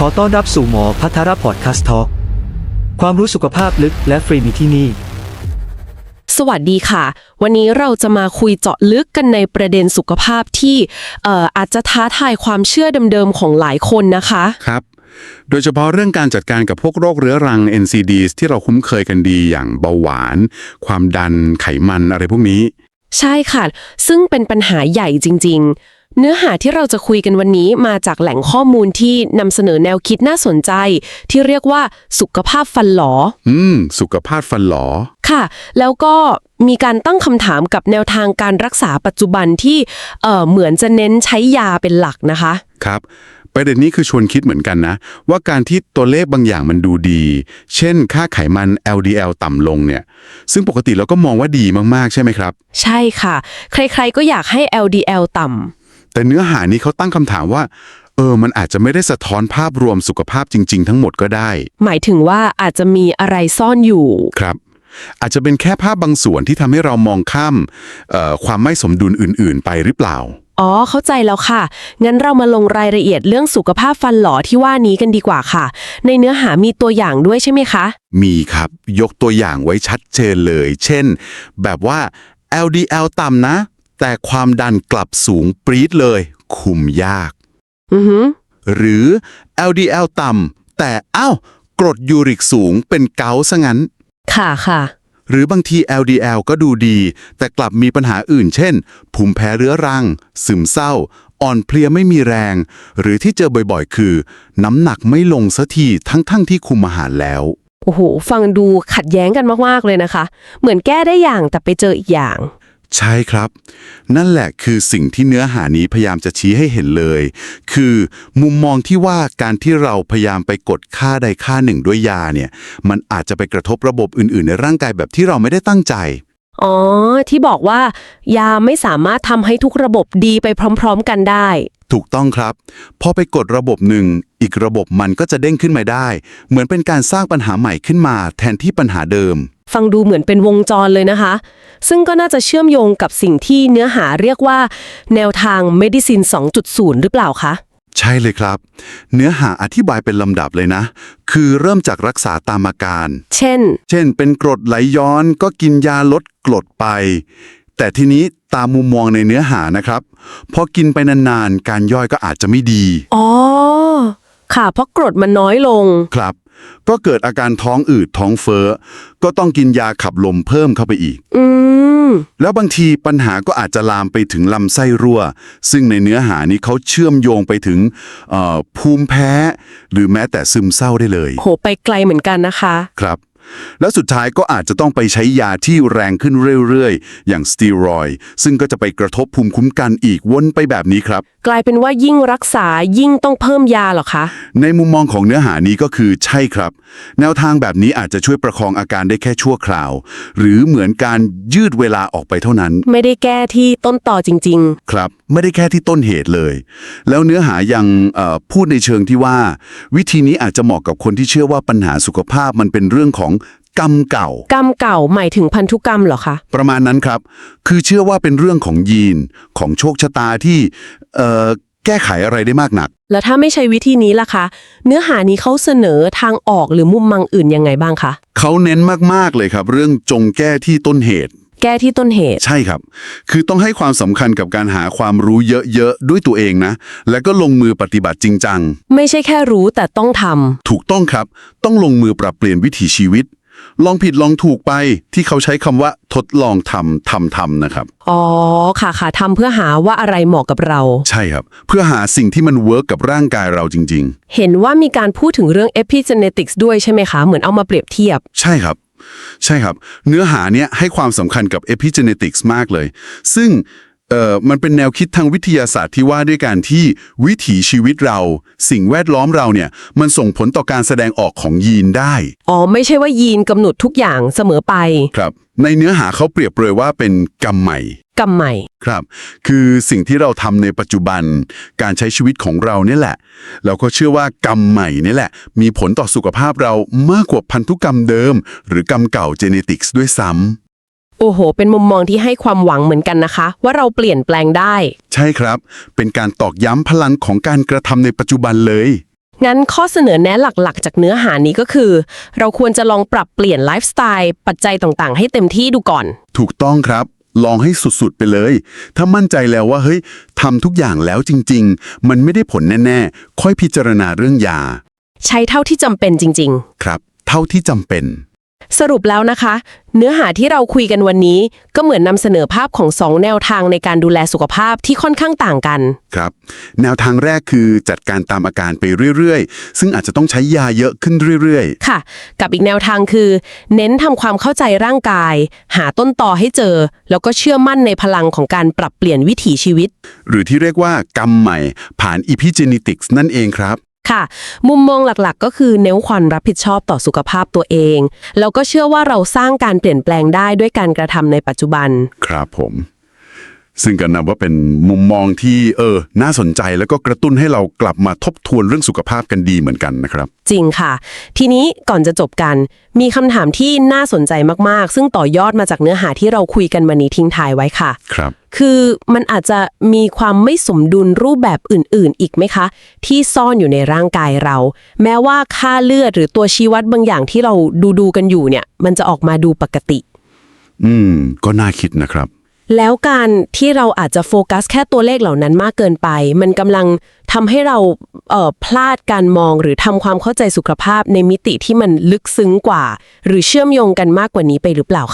ขอต้อนรับสู่หมอพัทรพอดคาสต์ทอความรู้สุขภาพลึกและฟรีมีที่นี่ สวัสดีค่ะ วันนี้เราจะมาคุยเจาะลึกกันในประเด็นสุขภาพที่เอ่ออาจจะท้าทายความเชื่อเดิมๆของหลายคนนะคะ ครับ โดยเฉพาะเรื่องการจัดการกับพวกโรคเรื้อรัง NCDs ที่เราคุ้นเคยกันดีอย่างเบาหวาน ความดันไขมันอะไรพวกนี้ ใช่ค่ะ ซึ่งเป็นปัญหาใหญ่จริง ๆ เนื้อหาที่เราจะคุยกันวันนี้มาจากแหล่งข้อมูลที่นำเสนอแนวคิดน่าสนใจ ที่เรียกว่าสุขภาพฟันหลอ อืม สุขภาพฟันหลอ ค่ะ แล้วก็มีการตั้งคำถามกับแนวทางการรักษาปัจจุบันที่เอ่อเหมือนจะเน้นใช้ยาเป็นหลักนะคะ ครับ ประเด็นนี้คือชวนคิดเหมือนกันนะ ว่าการที่ตัวเลขบางอย่างมันดูดี เช่น ค่าไขมัน LDL ต่ำลงเนี่ย ซึ่งปกติเราก็มองว่าดีมากๆ ใช่ไหมครับ ใช่ค่ะ ใครๆก็อยากให้ LDL ต่ำแต่เนื้อหานี้เขาตั้งคำถามว่าเออ มันอาจจะไม่ได้สะท้อนภาพรวมสุขภาพจริง ๆ ทั้งหมดก็ได้ หมายถึงว่าอาจจะมีอะไรซ่อนอยู่ ครับ อาจจะเป็นแค่ภาพบางส่วนที่ทำให้เรามองข้ามเอ่อความไม่สมดุลอื่น ๆ ไปหรือเปล่า อ๋อ เข้าใจแล้วค่ะ งั้นเรามาลงรายละเอียดเรื่องสุขภาพฟันหลอที่ว่านี้กันดีกว่าค่ะ ในเนื้อหามีตัวอย่างด้วยใช่ไหมคะ มีครับยกตัวอย่างไว้ชัดเจนเลย เช่น แบบว่า LDL ต่ำนะ แต่ความดันกลับสูงปรี๊ดเลย คุมยาก อือหือหรือ LDL ต่ำแต่อ้าวกรดยูริกสูงเป็นเกาต์ซะงั้น ค่ะค่ะ หรือบางที LDL ก็ดูดี แต่กลับมีปัญหาอื่น เช่นภูมิแพ้เรื้อรัง ซึมเศร้า อ่อนเพลียไม่มีแรง หรือที่เจอบ่อยๆ คือ น้ำหนักไม่ลงสักทีทั้งๆที่คุมอาหารแล้ว โอ้โห ฟังดูขัดแย้งกันมากๆเลยนะคะ เหมือนแก้ได้อย่างแต่ไปเจออีกอย่าง ใช่ครับ นั่นแหละคือสิ่งที่เนื้อหานี้พยายามจะชี้ให้เห็นเลย คือมุมมองที่ว่าการที่เราพยายามไปกดค่าใดค่าหนึ่งด้วยยาเนี่ย มันอาจจะไปกระทบระบบอื่นๆ ในร่างกายแบบที่เราไม่ได้ตั้งใจ อ๋อ ที่บอกว่ายาไม่สามารถทำให้ทุกระบบดีไปพร้อมๆกันได้ ถูกต้องครับ พอไปกดระบบหนึ่ง อีกระบบมันก็จะเด้งขึ้นมาได้ เหมือนเป็นการสร้างปัญหาใหม่ขึ้นมา แทนที่ปัญหาเดิม ฟังดูเหมือนเป็นวงจรเลยนะคะ ซึ่งก็น่าจะเชื่อมโยงกับสิ่งที่เนื้อหาเรียกว่า แนวทาง Medicine 2.0 หรือเปล่าคะ ใช่เลยครับ เนื้อหาอธิบายเป็นลำดับเลยนะ คือเริ่มจากรักษาตามอาการ เช่น เช่น เป็นกรดไหลย้อนก็กินยาลดกรดไป แต่ทีนี้ตามมุมมองในเนื้อหานะครับพอกินไปนานๆ การย่อยก็อาจจะไม่ดี อ๋อ ค่ะ เพราะกรดมันน้อยลง ครับ ก็เกิดอาการท้องอืดท้องเฟ้อ ก็ต้องกินยาขับลมเพิ่มเข้าไปอีก อืม แล้วบางทีปัญหาก็อาจจะลามไปถึงลำไส้รั่ว ซึ่งในเนื้อหานี้เขาเชื่อมโยงไปถึงเอ่อภูมิแพ้ หรือแม้แต่ซึมเศร้าได้เลย โหไปไกลเหมือนกันนะคะ ครับ แล้วสุดท้ายก็อาจจะต้องไปใช้ยาที่แรงขึ้นเรื่อยๆ อย่างสเตียรอยด์ซึ่งก็จะไปกระทบภูมิคุ้มกันอีกวนไปแบบนี้ครับ กลายเป็นว่ายิ่งรักษายิ่งต้องเพิ่มยาเหรอคะ ในมุมมองของเนื้อหานี้ก็คือใช่ครับ แนวทางแบบนี้อาจจะช่วยประคองอาการได้แค่ชั่วคราว หรือเหมือนการยืดเวลาออกไปเท่านั้น ไม่ได้แก้ที่ต้นต่อจริงครับ ไม่ได้แค่ที่ต้นเหตุเลย แล้วเนื้อหายังเอ่อพูดในเชิงที่ว่า วิธีนี้อาจจะเหมาะกับคนที่เชื่อว่าปัญหาสุขภาพมันเป็นเรื่องของ กรรมเก่าๆกรรมเก่าหมายถึงพันธุกรรมเหรอคะ ประมาณนั้นครับ คือเชื่อว่าเป็นเรื่องของยีนของโชคชะตาที่เอ่อแก้ไขอะไรได้มากหนัก แล้วถ้าไม่ใช่วิธีนี้ล่ะคะ เนื้อหานี้เขาเสนอทางออกหรือมุมมังอื่นยังไงบ้างคะ เขาเน้นมากๆเลยครับ เรื่องจงแก้ที่ต้นเหตุ แก้ที่ต้นเหตุ ใช่ครับ คือต้องให้ความสำคัญกับการหาความรู้เยอะๆ ด้วยตัวเองนะ แล้วก็ลงมือปฏิบัติจริงจัง ไม่ใช่แค่รู้แต่ต้องทำ ถูกต้องครับ ต้องลงมือปรับเปลี่ยนวิถีชีวิต ลองผิดลองถูกไปที่เขาใช้คำว่าทดลองทำทำทำนะครับ อ๋อ ค่ะค่ะทำเพื่อหาว่าอะไรเหมาะกับเรา ใช่ครับ เพื่อหาสิ่งที่มันเวิร์กกับร่างกายเราจริง เห็นว่ามีการพูดถึงเรื่อง epigenetics ด้วยใช่ไหมคะ เหมือนเอามาเปรียบเทียบ ๆ ใช่ครับ ใช่ครับ เนื้อหาเนี้ยให้ความสำคัญกับ epigenetics มากเลย ซึ่ง เอ่อมันเป็นแนวคิดทางวิทยาศาสตร์ที่ว่าด้วยการที่วิถีชีวิตเรา สิ่งแวดล้อมเราเนี่ย มันส่งผลต่อการแสดงออกของยีนได้ อ๋อ ไม่ใช่ว่ายีนกำหนดทุกอย่างเสมอไปครับ ในเนื้อหาเขาเปรียบเปรยว่าเป็นกรรมใหม่ กรรมใหม่ ครับ คือสิ่งที่เราทำในปัจจุบัน การใช้ชีวิตของเราเนี่ยแหละ เราก็เชื่อว่ากรรมใหม่นี่แหละ มีผลต่อสุขภาพเรามากกว่าพันธุกรรมเดิม หรือกรรมเก่าเจเนติกส์ด้วยซ้ โอ้โห เป็นมุมมองที่ให้ความหวังเหมือนกันนะคะ ว่าเราเปลี่ยนแปลงได้ำใช่ครับ เป็นการตอกย้ำพลังของการกระทำในปัจจุบันเลย งั้นข้อเสนอแนะหลักๆ จากเนื้อหานี้ก็คือ เราควรจะลองปรับเปลี่ยนไลฟ์สไตล์ปัจจัยต่างๆ ให้เต็มที่ดูก่อน ถูกต้องครับ ลองให้สุดๆไปเลย ถ้ามั่นใจแล้วว่าเฮ้ยทำทุกอย่างแล้วจริง ๆ มันไม่ได้ผลแน่ๆ ค่อยพิจารณาเรื่องยา ใช้เท่าที่จำเป็นจริง ๆ ครับ เท่าที่จำเป็น สรุปแล้วนะคะ เนื้อหาที่เราคุยกันวันนี้ ก็เหมือนนำเสนอภาพของสองแนวทางในการดูแลสุขภาพที่ค่อนข้างต่างกัน ครับ แนวทางแรกคือจัดการตามอาการไปเรื่อยๆ ซึ่งอาจจะต้องใช้ยาเยอะขึ้นเรื่อยค่ะ กับอีกแนวทางคือ เน้นทำความเข้าใจร่างกาย หาต้นตอให้เจอ แล้วก็เชื่อมั่นในพลังของการปรับเปลี่ยนวิถีชีวิต ๆ หรือที่เรียกว่ากรรมใหม่ผ่าน epigenetics นั่นเองครับ ค่ะ มุมมองหลักๆ ก็คือเน้นความรับผิดชอบต่อสุขภาพตัวเอง แล้วก็เชื่อว่าเราสร้างการเปลี่ยนแปลงได้ด้วยการกระทำในปัจจุบัน ครับผม ซึ่งก็นับว่าเป็นมุมมองที่เออ น่าสนใจแล้วก็กระตุ้นให้เรากลับมาทบทวนเรื่องสุขภาพกันดีเหมือนกันนะครับ จริงค่ะ ทีนี้ก่อนจะจบกัน มีคำถามที่น่าสนใจมาก ๆ ซึ่งต่อยอดมาจากเนื้อหาที่เราคุยกันมานี้ทิ้งท้ายไว้ค่ะ ครับ คือมันอาจจะมีความไม่สมดุลรูปแบบอื่น ๆ อีกไหมคะ ที่ซ่อนอยู่ในร่างกายเรา แม้ว่าค่าเลือดหรือตัวชี้วัดบางอย่างที่เราดูดูๆกันอยู่เนี่ย มันจะออกมาดูปกติ อืม ก็น่าคิดนะครับ แล้วการที่เราอาจจะโฟกัสแค่ตัวเลขเหล่านั้นมากเกินไป มันกำลังทำให้เราเพลาดการมองหรือทำความเข้าใจสุขภาพในมิติที่มันลึกซึ้งกว่า หรือเชื่อมโยงกันมากกว่านี้ไปหรือเปล่า